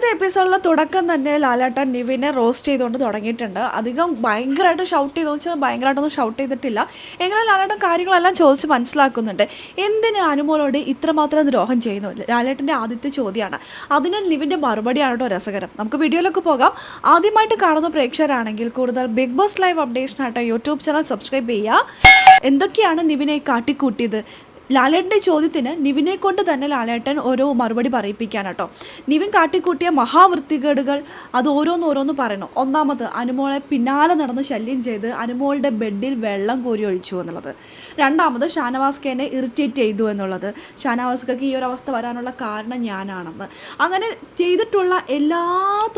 ഇന്നത്തെ എപ്പിസോഡിലെ തുടക്കം തന്നെ ലാലേട്ടൻ നിവിനെ റോസ്റ്റ് ചെയ്തുകൊണ്ട് തുടങ്ങിയിട്ടുണ്ട്. അധികം ഭയങ്കരമായിട്ട് ഷൗട്ട് ചെയ്തു വെച്ചാൽ ഭയങ്കരമായിട്ടൊന്നും ഷൗട്ട് ചെയ്തിട്ടില്ല. എങ്കിലും ലാലേട്ടൻ കാര്യങ്ങളെല്ലാം ചോദിച്ച് മനസ്സിലാക്കുന്നുണ്ട്. എന്തിന് അനുമോളോട് ഇത്രമാത്രം ദ്രോഹം ചെയ്യുന്നു? ലാലേട്ടന്റെ ആദ്യത്തെ ചോദ്യമാണ്. അതിന് നിവിന്റെ മറുപടിയാണ് കേട്ടോ രസകരം. നമുക്ക് വീഡിയോയിലേക്ക് പോകാം. ആദ്യമായിട്ട് കാണുന്ന പ്രേക്ഷകരാണെങ്കിൽ കൂടുതൽ ബിഗ് ബോസ് ലൈവ് അപ്ഡേഷനായിട്ട് യൂട്യൂബ് ചാനൽ സബ്സ്ക്രൈബ് ചെയ്യുക. എന്തൊക്കെയാണ് നിവിനെ കാട്ടിക്കൂട്ടിയത്? ലാലേട്ടന്റെ ചോദ്യത്തിന് നിവിനെ കൊണ്ട് തന്നെ ലാലേട്ടൻ ഓരോ മറുപടി പറയിപ്പിക്കാൻ കേട്ടോ നിവിൻ കാട്ടിക്കൂട്ടിയ മഹാവൃത്തികേടുകൾ അത് ഓരോന്നോരോന്ന് പറയണം ഒന്നാമത് അനുമോളെ പിന്നാലെ നടന്ന് ശല്യം ചെയ്ത് അനുമോളുടെ ബെഡിൽ വെള്ളം കോരി ഒഴിച്ചു എന്നുള്ളത്. രണ്ടാമത് ഷാനവാസ്കേനെ ഇറിറ്റേറ്റ് ചെയ്തു എന്നുള്ളത്. ഷാനവാസ്കയ്ക്ക് ഈ ഒരു അവസ്ഥ വരാനുള്ള കാരണം ഞാനാണെന്ന്. അങ്ങനെ ചെയ്തിട്ടുള്ള എല്ലാ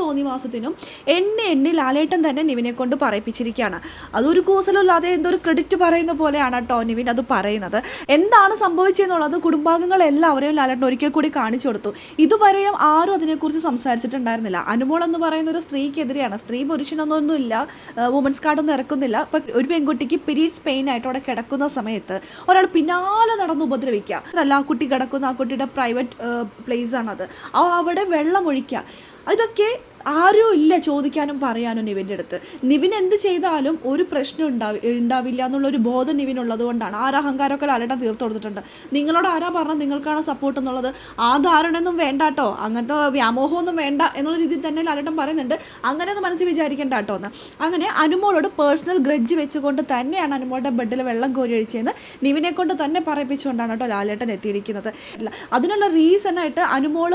തോന്നിവാസത്തിനും എണ്ണി എണ്ണി ലാലേട്ടൻ തന്നെ നിവിനെ കൊണ്ട് പറയിപ്പിച്ചിരിക്കുകയാണ്. അതൊരു കൂസലല്ലാതെ എന്തോ ഒരു ക്രെഡിറ്റ് പറയുന്ന പോലെയാണ് കേട്ടോ നിവിൻ അത് പറയുന്നത്. എന്താണ് സംഭവിച്ചതെന്നുള്ളത് കുടുംബാംഗങ്ങളെല്ലാവരെയും ലാലേട്ടൻ ഒരിക്കൽ കൂടി കാണിച്ചു കൊടുത്തു. ഇതുവരെയും ആരും അതിനെക്കുറിച്ച് സംസാരിച്ചിട്ടുണ്ടായിരുന്നില്ല. അനുമോൾ എന്ന് പറയുന്ന ഒരു സ്ത്രീക്കെതിരെയാണ്. സ്ത്രീ പുരുഷനൊന്നൊന്നുമില്ല വുമൻസ് കാർഡൊന്നും ഇറക്കുന്നില്ല. ഇപ്പം ഒരു പെൺകുട്ടിക്ക് പീരീഡ്സ് പെയിൻ ആയിട്ട് അവിടെ കിടക്കുന്ന സമയത്ത് ഒരാൾ പിന്നാലെ നടന്ന് ഉപദ്രവിക്കുക. അല്ല ആ കുട്ടി കിടക്കുന്ന ആ കുട്ടിയുടെ പ്രൈവറ്റ് പ്ലേസ് ആണത്. ആ അവിടെ വെള്ളം ഒഴിക്കുക. ഇതൊക്കെ ആരും ഇല്ല ചോദിക്കാനും പറയാനും നിവിന്റെ അടുത്ത്. നിവിൻ എന്ത് ചെയ്താലും ഒരു പ്രശ്നം ഉണ്ടാവി ഉണ്ടാവില്ല എന്നുള്ളൊരു ബോധം നിവിനുള്ളത് കൊണ്ടാണ്. ആ ഒരു അഹങ്കാരമൊക്കെ ലാലേട്ടൻ തീർത്തു കൊടുത്തിട്ടുണ്ട്. നിങ്ങളോട് ആരാ പറഞ്ഞത് നിങ്ങൾക്കാണ് സപ്പോർട്ട് എന്നുള്ളത്? ആ ധാരണയൊന്നും വേണ്ട കേട്ടോ അങ്ങനത്തെ വ്യാമോഹമൊന്നും വേണ്ട എന്നുള്ള രീതിയിൽ തന്നെ ലാലേട്ടൻ പറയുന്നുണ്ട്. അങ്ങനെയൊന്നും മനസ്സിൽ വിചാരിക്കേണ്ട കേട്ടോ എന്ന്. അങ്ങനെ അനുമോളോട് പേഴ്സണൽ ഗ്രഡ്ജ് വെച്ചുകൊണ്ട് തന്നെയാണ് അനുമോളുടെ ബെഡിൽ വെള്ളം കോരി ഒഴിച്ചതെന്ന് നിവിനെ കൊണ്ട് തന്നെ പറയിപ്പിച്ചുകൊണ്ടാണ് കേട്ടോ ലാലേട്ടൻ എത്തിയിരിക്കുന്നത്. അതിനുള്ള റീസണായിട്ട് അനുമോൾ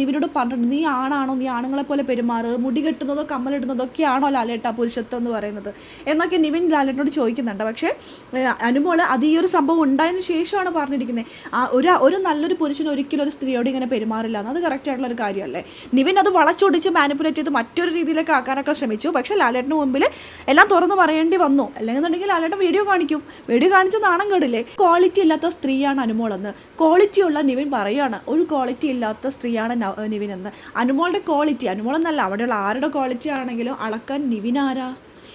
നിവിനോട് പറഞ്ഞിട്ടുണ്ട്. നീ ആണാണോ? നീ ആണുങ്ങളെ പോലെ പെരുമാറ് മുടി കെട്ടുന്നതോ കമ്മലിടുന്നതോ ഒക്കെയാണോ ലാലേട്ട പുരുഷത്വം എന്ന് പറയുന്നത്? എന്നൊക്കെ നിവിൻ ലാലേട്ടനോട് ചോദിക്കുന്നുണ്ട്. പക്ഷേ അനുമോൾ അത് ഈ ഒരു സംഭവം ഉണ്ടായതിനു ശേഷമാണ് പറഞ്ഞിരിക്കുന്നത് ഒരു ഒരു നല്ലൊരു പുരുഷൻ ഒരിക്കലും ഒരു സ്ത്രീയോട് ഇങ്ങനെ പെരുമാറില്ല. എന്ന് അത് ഒരു കാര്യമല്ലേ? നിവിൻ അത് വളച്ചൊടിച്ച് മാനിപ്പുലേറ്റ് ചെയ്ത് മറ്റൊരു രീതിയിലേക്ക് ആക്കാനൊക്കെ ശ്രമിച്ചു. പക്ഷേ ലാലേട്ടന് മുമ്പിൽ എല്ലാം തുറന്ന് പറയേണ്ടി വന്നു. അല്ലെന്നുണ്ടെങ്കിൽ ലാലേട്ടൻ വീഡിയോ കാണിക്കും. വീഡിയോ കാണിച്ച് നാണം കേടില്ലേ? ക്വാളിറ്റി ഇല്ലാത്ത സ്ത്രീയാണ് അനുമോളെന്ന്. ക്വാളിറ്റി ഉള്ള നിവിൻ പറയുകയാണ് ഒരു ക്വാളിറ്റി ഇല്ലാത്ത സ്ത്രീയാണ് നിവിൻ എന്ന് അനുമോളുടെ ക്വാളിറ്റി അനുമോൾ അവിടെയുള്ള ആരുടെ ക്വാളിറ്റി ആണെങ്കിലും അളക്കാൻ നിവിൻ ആരാ?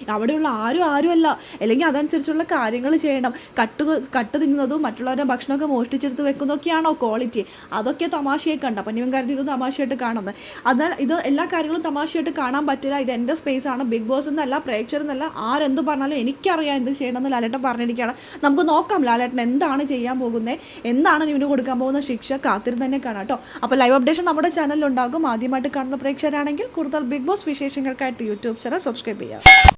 അവിടെയുള്ള ആരും ആരുമല്ല. അല്ലെങ്കിൽ അതനുസരിച്ചുള്ള കാര്യങ്ങൾ ചെയ്യണം. കട്ട് കട്ട് തിന്നുന്നതും മറ്റുള്ളവരുടെ ഭക്ഷണമൊക്കെ മോഷ്ടിച്ചെടുത്ത് വെക്കുന്നതൊക്കെയാണോ ക്വാളിറ്റി അതൊക്കെ തമാശയായി കണ്ട. അപ്പം ഇവൻ കരുതി ഇത് തമാശയായിട്ട് കാണുന്നത്. അതിനാൽ ഇത് എല്ലാ കാര്യങ്ങളും തമാശയായിട്ട് കാണാൻ പറ്റില്ല. ഇത് എന്റെ സ്പേസ് ആണ്. ബിഗ് ബോസ് എന്നല്ല പ്രേക്ഷകർ എന്നല്ല ആരെന്ത് പറഞ്ഞാലും എനിക്കറിയാം എന്ത് ചെയ്യണമെന്ന് ലാലേട്ടൻ പറഞ്ഞിരിക്കുകയാണ്. നമുക്ക് നോക്കാം ലാലേട്ടൻ എന്താണ് ചെയ്യാൻ പോകുന്നത് എന്താണ് ഇവന് കൊടുക്കാൻ പോകുന്ന ശിക്ഷ കാത്തിരുന്ന് തന്നെ കാണാം കേട്ടോ. അപ്പോൾ ലൈവ് അപ്ഡേഷൻ നമ്മുടെ ചാനലിൽ ഉണ്ടാകും. ആദ്യമായിട്ട് കാണുന്ന പ്രേക്ഷകരാണെങ്കിൽ കൂടുതൽ ബിഗ് ബോസ് വിശേഷങ്ങൾക്കായിട്ട് യൂട്യൂബ് ചാനൽ സബ്സ്ക്രൈബ് ചെയ്യുക.